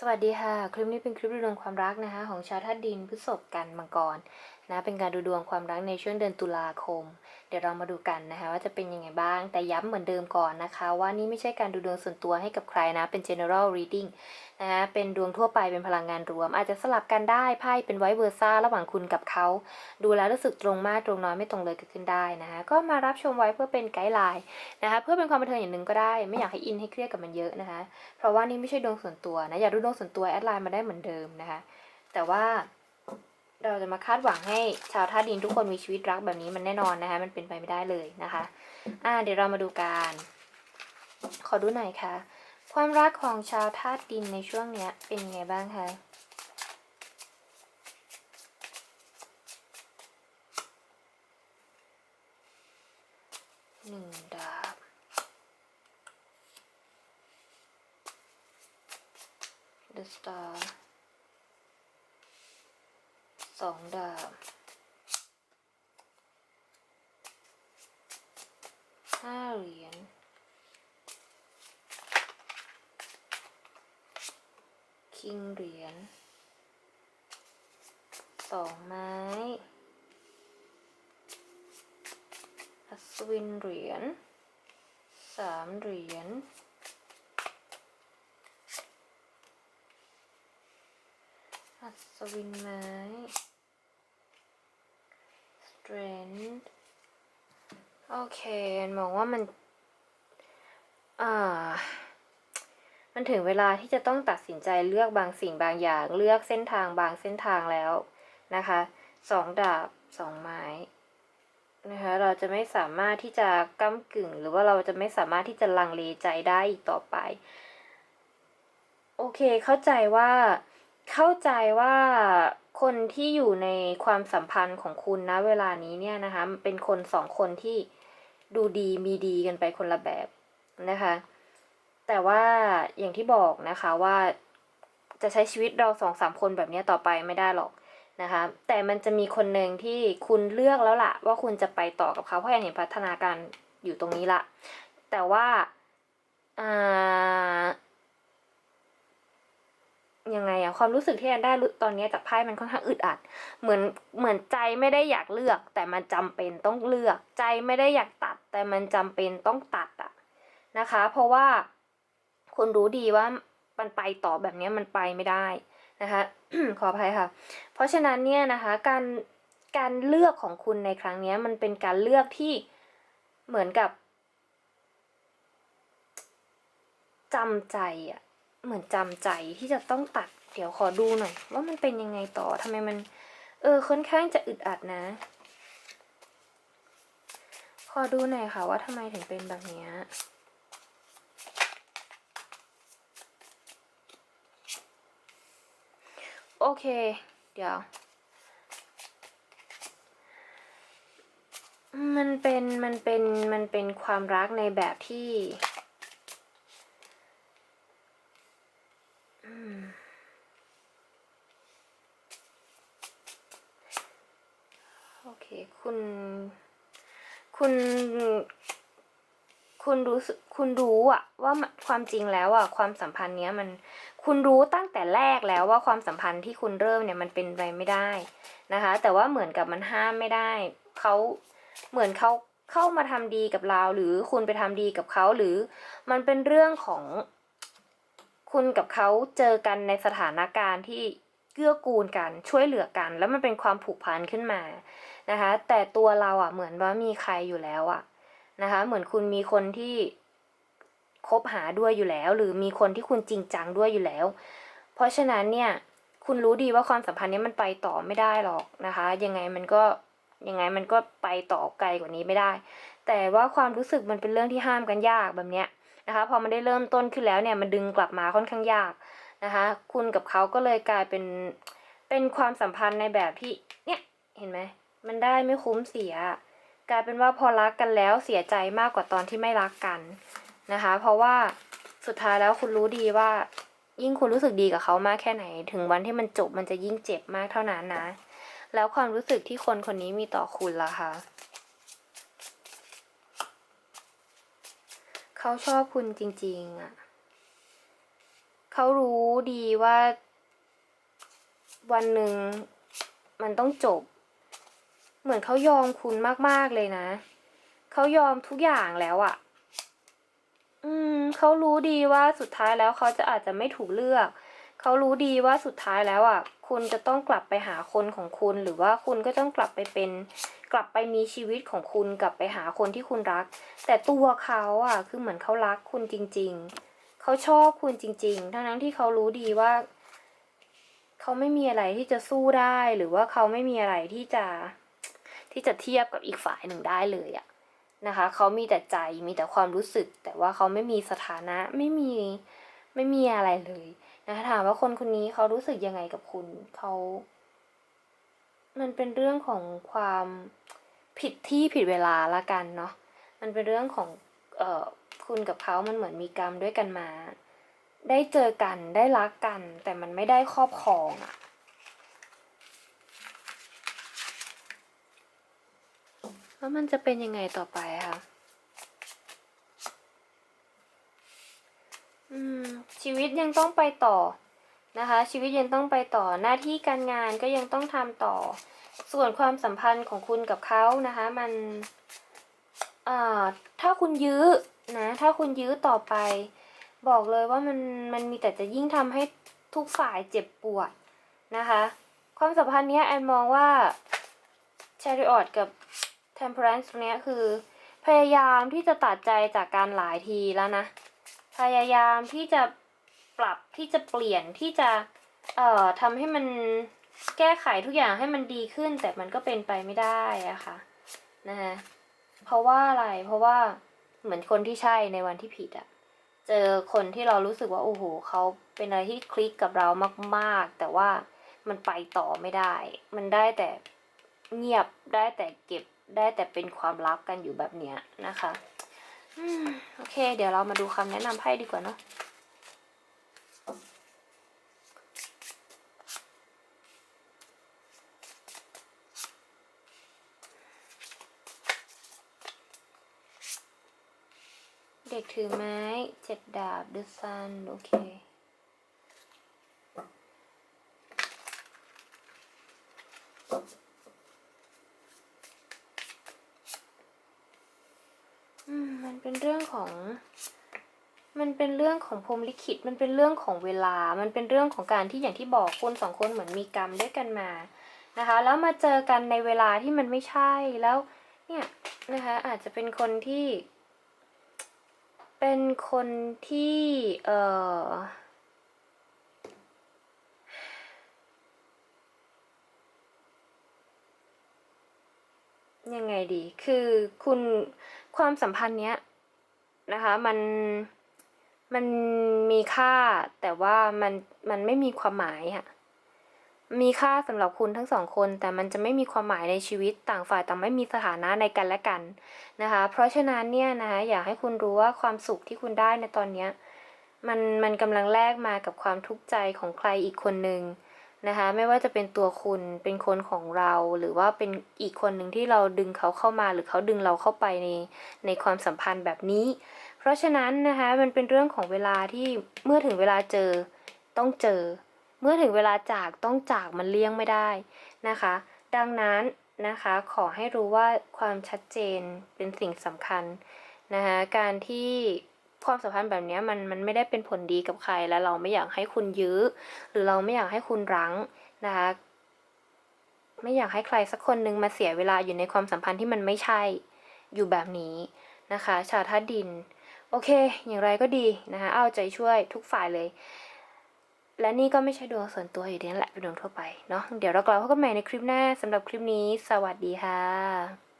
สวัสดีค่ะ คลิปนี้เป็นคลิปดูดวงความรักนะคะ ของชาวธาตุดินพฤษภกันมังกรนะเป็นการดูดวงความรักในช่วงเดือนตุลาคม เดี๋ยวเรามาดูกันนะคะว่าจะเป็นยังไงบ้าง แต่ย้ำเหมือนเดิมก่อนนะคะ ว่านี่ไม่ใช่การดูดวงส่วนตัวให้กับใครนะ เป็น general reading นะคะเป็นดวงทั่วไปเป็นพลังงานรวม อาจจะสลับกันได้ไพ่เป็นไวเวอร์ซ่าระหว่างคุณกับเขา ดูแล้วรู้สึกตรงมากตรงน้อยไม่ตรงเลยเกิดขึ้นได้นะคะก็มารับชมไว้เพื่อเป็นไกด์ไลน์นะคะเพื่อเป็นความบันเทิงอย่างหนึ่งก็ได้ ไม่อยากให้อินให้เครียดกับมันเยอะนะคะ เพราะว่านี่ไม่ใช่ดวงส่วนตัวนะอยากดูดวงส่วนตัวแอดไลน์มาได้เหมือนเดิมนะคะ แต่ว่า เราจะมาคาดหวังให้ชาวธาตุดินทุกคนมีชีวิตรักแบบนี้มันแน่นอนนะคะ มันเป็นไปไม่ได้เลยนะคะ อ่า เดี๋ยวเรามาดูกันขอดูหน่อยค่ะ ความรักของชาวธาตุดินในช่วงเนี้ยเป็นยังไงบ้างคะหนึ่งดาบ The Star ส องดาบห้าเหรียญคิงเหรียญสองไม้อัศวินเหรียญสามเหรียญอัศวินไม้ strength โอเคมองว่ามันอ่ามันถึงเวลาที่จะต้องตัดสินใจเลือกบางสิ่งบางอย่าง เลือกเส้นทางบางเส้นทางแล้วนะคะสองดาบสองไม้นะคะเราจะไม่สามารถที่จะก้ากึ่ง หรือว่าเราจะไม่สามารถที่จะลังเลใจได้อีกต่อไป โอเคเข้าใจว่า เข้าใจว่าคนที่อยู่ในความสัมพันธ์ของคุณนะเวลานี้เนี่ยนะคะมันเป็นคนสองคนที่ดูดีมีดีกันไปคนละแบบนะคะ แต่ว่าอย่างที่บอกนะคะว่าจะใช้ชีวิตเราสองสามคนแบบนี้ต่อไปไม่ได้หรอกนะคะ แต่มันจะมีคนหนึ่งที่คุณเลือกแล้วล่ะ ว่าคุณจะไปต่อกับเขาเพราะแอนเห็นพัฒนาการอยู่ตรงนี้ละแต่ว่าอ่า ยังไงอะความรู้สึกที่แอนได้ตอนนี้จากไพ่มันค่อนข้างอึดอัด เหมือนเหมือนใจไม่ได้อยากเลือก แต่มันจำเป็นต้องเลือก ใจไม่ได้อยากตัด แต่มันจำเป็นต้องตัดอะนะคะ เพราะว่าคุณรู้ดีว่ามันไปต่อแบบนี้มันไปไม่ได้นะคะ ขออภัยค่ะ เพราะฉะนั้นเนี่ยนะคะการการเลือกของคุณในครั้งนี้มันเป็นการเลือกที่เหมือนกับจำใจอะ เหมือนจำใจที่จะต้องตัด เดี๋ยวขอดูหน่อย ว่ามันเป็นยังไงต่อทำไมมัน เออค่อนข้างจะอึดอัดนะ ขอดูหน่อยค่ะว่าทำไมถึงเป็นแบบนี้โอเค เดี๋ยว มันเป็น มันเป็น มันเป็นความรักในแบบที่ อืมโอเคคุณ คุณ คุณรู้สึกคุณรู้อะว่าความจริงแล้วอะความสัมพันธ์เนี้ยมันคุณรู้ตั้งแต่แรกแล้วว่าความสัมพันธ์ที่คุณเริ่มเนี่ยมันเป็นไปไม่ได้นะคะ แต่ว่าเหมือนกับมันห้ามไม่ได้เขาเหมือนเขาเข้ามาทำดีกับเรา หรือคุณไปทำดีกับเขาหรือมันเป็นเรื่องของคุณกับเขาเจอกันในสถานการณ์ที่ เกื้อกูลกันช่วยเหลือกัน แล้วมันเป็นความผูกพันขึ้นมานะคะ แต่ตัวเราอะเหมือนว่ามีใครอยู่แล้วอะนะคะ เหมือนคุณมีคนที่คบหาด้วยอยู่แล้ว หรือมีคนที่คุณจริงจังด้วยอยู่แล้ว เพราะฉะนั้นเนี่ยคุณรู้ดีว่าความสัมพันธ์นี้มันไปต่อไม่ได้หรอกนะคะ ยังไงมันก็ยังไงมันก็ไปต่อไกลกว่านี้ไม่ได้ แต่ว่าความรู้สึกมันเป็นเรื่องที่ห้ามกันยากแบบเนี้ยนะคะ พอมันได้เริ่มต้นขึ้นแล้วเนี่ยมันดึงกลับมาค่อนข้างยาก นะคะ คุณกับเขาก็เลยกลายเป็นเป็นความสัมพันธ์ในแบบที่เนี่ยเห็นไหมมันได้ไม่คุ้มเสีย กลายเป็นว่าพอรักกันแล้วเสียใจมากกว่าตอนที่ไม่รักกันนะคะ เพราะว่าสุดท้ายแล้วคุณรู้ดีว่า ยิ่งคุณรู้สึกดีกับเขามากแค่ไหน ถึงวันที่มันจบมันจะยิ่งเจ็บมากเท่านั้นนะ แล้วความรู้สึกที่คนคนนี้มีต่อคุณล่ะคะเขาชอบคุณจริง ๆอะ เขารู้ดีว่า วันหนึ่งมันต้องจบ เหมือนเขายอมคุณมากๆเลยนะ เขายอมทุกอย่างแล้วอะ่ะ อืมเขารู้ดีว่าสุดท้ายแล้วเขาจะอาจจะไม่ถูกเลือก เขารู้ดีว่าสุดท้ายแล้วอะ คุณจะต้องกลับไปหาคนของคุณ หรือว่าคุณก็ต้องกลับไปเป็น กลับไปมีชีวิตของคุณกลับไปหาคนที่คุณรัก แต่ตัวเขาอะ คือเหมือนเขารักคุณจริง ๆ เขาชอบคุณจริง ๆ ทั้งนั้นที่เขารู้ดีว่า เขาไม่มีอะไรที่จะสู้ได้หรือว่าเขาไม่มีอะไรที่จะที่จะเทียบกับอีกฝ่ายหนึ่งได้เลยอะนะคะเขามีแต่ใจมีแต่ความรู้สึก แต่ว่าเขาไม่มีสถานะไม่มีไม่มีอะไรเลยนะคะถามว่าคนคนนี้เขารู้สึกยังไงกับคุณเขามันเป็นเรื่องของความผิดที่ผิดเวลาละกันเนาะมันเป็นเรื่องของเอ่อ คุณกับเขามันเหมือนมีกรรมด้วยกันมา ได้เจอกันได้รักกัน แต่มันไม่ได้ครอบครองอะแล้วมันจะเป็นยังไงต่อไปคะอืม ชีวิตยังต้องไปต่อนะคะ ชีวิตยังต้องไปต่อหน้าที่การงานก็ยังต้องทำต่อ ส่วนความสัมพันธ์ของคุณกับเขานะคะ มันอ่าถ้าคุณยื้อ นะ ถ้าคุณยื้อต่อไป บอกเลยว่ามันมันมีแต่จะยิ่งทำให้ทุกฝ่ายเจ็บปวดนะคะ ความสัมพันธ์เนี้ยแอนมองว่า Chariot กับ Temperance เนี้ยคือ พยายามที่จะตัดใจจากการหลายทีแล้วนะ พยายามที่จะปรับที่จะเปลี่ยนที่จะเอ่อทำให้มันแก้ไขทุกอย่างให้มันดีขึ้น แต่มันก็เป็นไปไม่ได้อะค่ะนะคะเพราะว่าอะไรเพราะว่า เหมือนคนที่ใช่ในวันที่ผิดอะเจอคนที่เรารู้สึกว่าโอ้โหเขาเป็นอะไรที่คลิกกับเรามากๆ แต่ว่ามันไปต่อไม่ได้ มันได้แต่เงียบได้แต่เก็บได้แต่เป็นความลับกันอยู่แบบเนี้ยนะคะอืมโอเค เดี๋ยวเรามาดูคำแนะนำไพ่ดีกว่าเนาะ เด็กถือไม้เจ็ดดาบ The Sun โอเค อืม มันเป็นเรื่องของ มันเป็นเรื่องของพรมลิขิต มันเป็นเรื่องของเวลา มันเป็นเรื่องของการที่อย่างที่บอกคุณสองคนเหมือนมีกรรมด้วยกันมา นะคะ แล้วมาเจอกันในเวลาที่มันไม่ใช่ แล้ว เนี่ย นะคะ อาจจะเป็นคนที่ เป็นคนที่เอ่อยังไงดี คือคุณความสัมพันธ์เนี้ยนะคะ มันมันมีค่าแต่ว่ามันมันไม่มีความหมายอะ มีค่าสำหรับคุณทั้งสองคน แต่มันจะไม่มีความหมายในชีวิตต่างฝ่ายต่างไม่มีสถานะในกันและกันนะคะ เพราะฉะนั้นเนี่ยนะคะอยากให้คุณรู้ว่าความสุขที่คุณได้ในตอนเนี้ยมันมันกำลังแลกมากับความทุกข์ใจของใครอีกคนหนึ่งนะคะไม่ว่าจะเป็นตัวคุณเป็นคนของเรา หรือว่าเป็นอีกคนหนึ่งที่เราดึงเขาเข้ามา หรือเขาดึงเราเข้าไปในในความสัมพันธ์แบบนี้ เพราะฉะนั้นนะคะมันเป็นเรื่องของเวลาที่เมื่อถึงเวลาเจอต้องเจอ เมื่อถึงเวลาจากต้องจากมันเลี่ยงไม่ได้นะคะ ดังนั้นนะคะขอให้รู้ว่าความชัดเจนเป็นสิ่งสำคัญนะคะการที่ความสัมพันธ์แบบนี้มันมันไม่ได้เป็นผลดีกับใครและเราไม่อยากให้คุณยื้อ หรือเราไม่อยากให้คุณรั้งนะคะไม่อยากให้ใครสักคนนึงมาเสียเวลาอยู่ในความสัมพันธ์ที่มันไม่ใช่อยู่แบบนี้นะคะ ชาวธาดิน โอเค อย่างไรก็ดีนะคะเอาใจช่วยทุกฝ่ายเลย และนี่ก็ไม่ใช่ดวงส่วนตัวอยู่ดีนั่นแหละเป็นดวงทั่วไปเนาะเดี๋ยวเรากลับพบกันใหม่ในคลิปหน้าสำหรับคลิปนี้ สวัสดีค่ะ